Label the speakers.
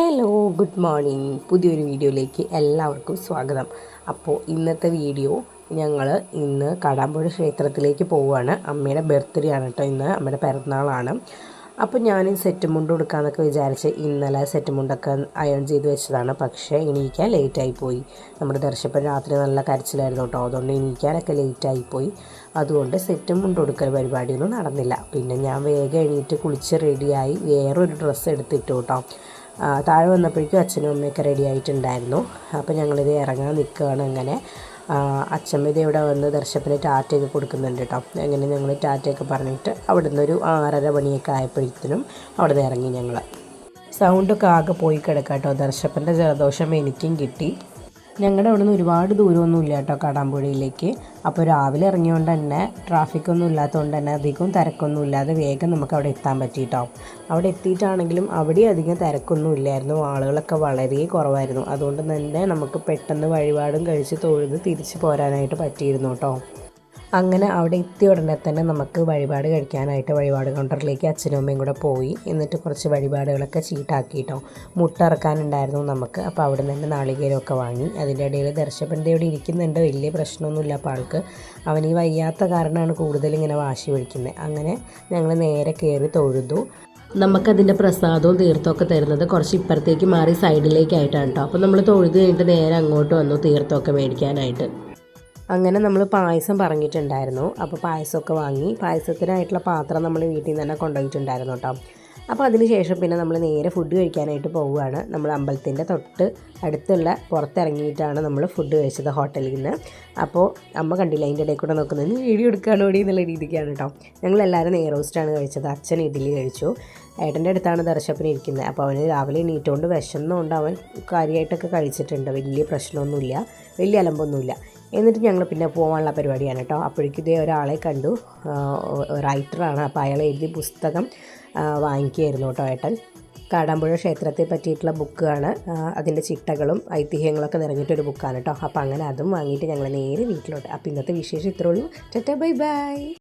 Speaker 1: Hello good morning പുതിയൊരു വീഡിയോയിലേക്ക് എല്ലാവർക്കും സ്വാഗതം. അപ്പോൾ ഇന്നത്തെ വീഡിയോ ഞങ്ങൾ ഇന്ന് കടാമ്പുഴ ക്ഷേത്രത്തിലേക്ക് പോവുകയാണ്. അമ്മയുടെ ബർത്ത്ഡേ ആണ് കേട്ടോ ഇന്ന് അമ്മയുടെ പിറന്നാളാണ്. അപ്പോൾ ഞാൻ സെറ്റ് മുണ്ട് കൊടുക്കാമെന്നൊക്കെ വിചാരിച്ച് ഇന്നലെ സെറ്റ് മുണ്ടൊക്കെ അയൺ ചെയ്ത് വെച്ചതാണ്. പക്ഷേ എണീക്കാൻ ലേറ്റായി പോയി. നമ്മുടെ ദർശപ്പൻ രാത്രി നല്ല കരച്ചിലായിരുന്നു കേട്ടോ അതുകൊണ്ട് എണീക്കാനൊക്കെ ലേറ്റായി പോയി. അതുകൊണ്ട് സെറ്റ് മുണ്ട് കൊടുക്കൽ പരിപാടിയൊന്നും നടന്നില്ല. പിന്നെ ഞാൻ വേഗം എണീറ്റ് കുളിച്ച് റെഡിയായി വേറൊരു ഡ്രസ്സ് എടുത്തിട്ടു കേട്ടോ താഴെ വന്നപ്പോഴേക്കും അച്ഛനും അമ്മയൊക്കെ റെഡി ആയിട്ടുണ്ടായിരുന്നു. അപ്പോൾ ഞങ്ങളിത് ഇറങ്ങാൻ നിൽക്കുകയാണ് അങ്ങനെ. അച്ഛമ്മ ഇത് ഇവിടെ വന്ന് ദർശപ്പിന് ടാറ്റയൊക്കെ കൊടുക്കുന്നുണ്ട് കേട്ടോ അങ്ങനെ ഞങ്ങൾ ടാറ്റയൊക്കെ പറഞ്ഞിട്ട് അവിടെ ഒരു ആറര മണിയൊക്കെ ആയപ്പോഴത്തേനും അവിടെ നിന്ന് ഇറങ്ങി ഞങ്ങൾ സൗണ്ടൊക്കെ ആകെ പോയി കിടക്കാം കേട്ടോ ദർശപ്പന്റെ ജലദോഷം എനിക്കും കിട്ടി. ഞങ്ങളുടെ അവിടെ നിന്ന് ഒരുപാട് ദൂരമൊന്നും ഇല്ല കേട്ടോ കാടാമ്പുഴയിലേക്ക്. അപ്പോൾ രാവിലെ ഇറങ്ങിയോണ്ട് തന്നെ ട്രാഫിക്കൊന്നും ഇല്ലാത്തതുകൊണ്ട് തന്നെ അധികം തിരക്കൊന്നും ഇല്ലാതെ വേഗം നമുക്ക് അവിടെ എത്താൻ പറ്റിയിട്ടോ അവിടെ എത്തിയിട്ടാണെങ്കിലും അവിടെ അധികം തിരക്കൊന്നും ഇല്ലായിരുന്നു. ആളുകളൊക്കെ വളരെ കുറവായിരുന്നു. അതുകൊണ്ട് തന്നെ നമുക്ക് പെട്ടെന്ന് വഴിപാടും കഴിച്ച് തൊഴുത് തിരിച്ച് പോരാനായിട്ട് പറ്റിയിരുന്നു കേട്ടോ അങ്ങനെ അവിടെ എത്തിയ ഉടനെ തന്നെ നമുക്ക് വഴിപാട് കഴിക്കാനായിട്ട് വഴിപാട് കൗണ്ടറിലേക്ക് അച്ഛനും അമ്മയും കൂടെ പോയി. എന്നിട്ട് കുറച്ച് വഴിപാടുകളൊക്കെ ചീട്ടാക്കിയിട്ടോ. മുട്ട ഇറക്കാനുണ്ടായിരുന്നു നമുക്ക്. അപ്പോൾ അവിടെ നിന്ന് തന്നെ നാളികേരമൊക്കെ വാങ്ങി. അതിന്റെ ഇടയിൽ ദർശപ്പന്റെ ഇവിടെ ഇരിക്കുന്നുണ്ട്. വലിയ പ്രശ്നമൊന്നുമില്ല അപ്പോൾ ആൾക്ക്. അവൻ ഈ വയ്യാത്ത കാരണമാണ് കൂടുതൽ ഇങ്ങനെ വാശി പിടിക്കുന്നത്. അങ്ങനെ ഞങ്ങൾ നേരെ കയറി തൊഴുതു. നമുക്കതിന്റെ പ്രസാദവും തീർത്ഥമൊക്കെ തരുന്നത് കുറച്ച് ഇപ്പുറത്തേക്ക് മാറി സൈഡിലേക്കായിട്ടാണ് കേട്ടോ. അപ്പോൾ നമ്മൾ തൊഴുത് കഴിഞ്ഞിട്ട് നേരെ അങ്ങോട്ട് വന്നു തീർത്ഥമൊക്കെ മേടിക്കാനായിട്ട്. അങ്ങനെ നമ്മൾ പായസം പറഞ്ഞിട്ടുണ്ടായിരുന്നു. അപ്പോൾ പായസമൊക്കെ വാങ്ങി. പായസത്തിനായിട്ടുള്ള പാത്രം നമ്മൾ വീട്ടിൽ നിന്ന് തന്നെ കൊണ്ടുപോയിട്ടുണ്ടായിരുന്നു കേട്ടോ. അപ്പോൾ അതിന് ശേഷം പിന്നെ നമ്മൾ നേരെ ഫുഡ് കഴിക്കാനായിട്ട് പോവുകയാണ്. നമ്മൾ അമ്പലത്തിന്റെ തൊട്ട് അടുത്തുള്ള പുറത്തിറങ്ങിയിട്ടാണ് നമ്മൾ ഫുഡ് കഴിച്ചത് ഹോട്ടലിൽ നിന്ന്. അപ്പോൾ അമ്മ കണ്ടില്ല അതിന്റെ ഇടയിൽ കൂടെ നോക്കുന്നത്? വീഡിയോ എടുക്കുകയാണ് ഓടി എന്നുള്ള രീതിക്കാണ് കേട്ടോ. ഞങ്ങളെല്ലാവരും നെയ് റോസ്റ്റാണ് കഴിച്ചത്. അച്ഛൻ ഇഡ്ഡലി കഴിച്ചു. ഏട്ടന്റെ അടുത്താണ് ദർശപ്പിന് ഇരിക്കുന്നത്. അപ്പോൾ അവന് രാവിലെ എണീറ്റുകൊണ്ട് വിശന്നുകൊണ്ട് അവൻ കാര്യമായിട്ടൊക്കെ കഴിച്ചിട്ടുണ്ട്. വലിയ പ്രശ്നമൊന്നുമില്ല. വലിയ അലമ്പൊന്നുമില്ല. എന്നിട്ട് ഞങ്ങൾ പിന്നെ പോകാനുള്ള പരിപാടിയാണ് കേട്ടോ. അപ്പോഴേക്കും ഇതേ ഒരാളെ കണ്ടു. റൈറ്ററാണ് അപ്പോൾ അയാൾ എഴുതി പുസ്തകം വാങ്ങിക്കുകയായിരുന്നു കേട്ടോ ഏട്ടൻ. കാടാമ്പുഴ ക്ഷേത്രത്തെ പറ്റിയിട്ടുള്ള ബുക്കാണ് അതിന്റെ ചിട്ടകളും ഐതിഹ്യങ്ങളൊക്കെ നിറഞ്ഞിട്ടൊരു ബുക്കാണ് കേട്ടോ. അപ്പോൾ അങ്ങനെ അതും വാങ്ങിയിട്ട് ഞങ്ങൾ നേരെ വീട്ടിലോട്ട്. അപ്പോൾ ഇന്നത്തെ വിശേഷം ഇത്രയുള്ളൂ ചേട്ടാ ബൈ ബൈ.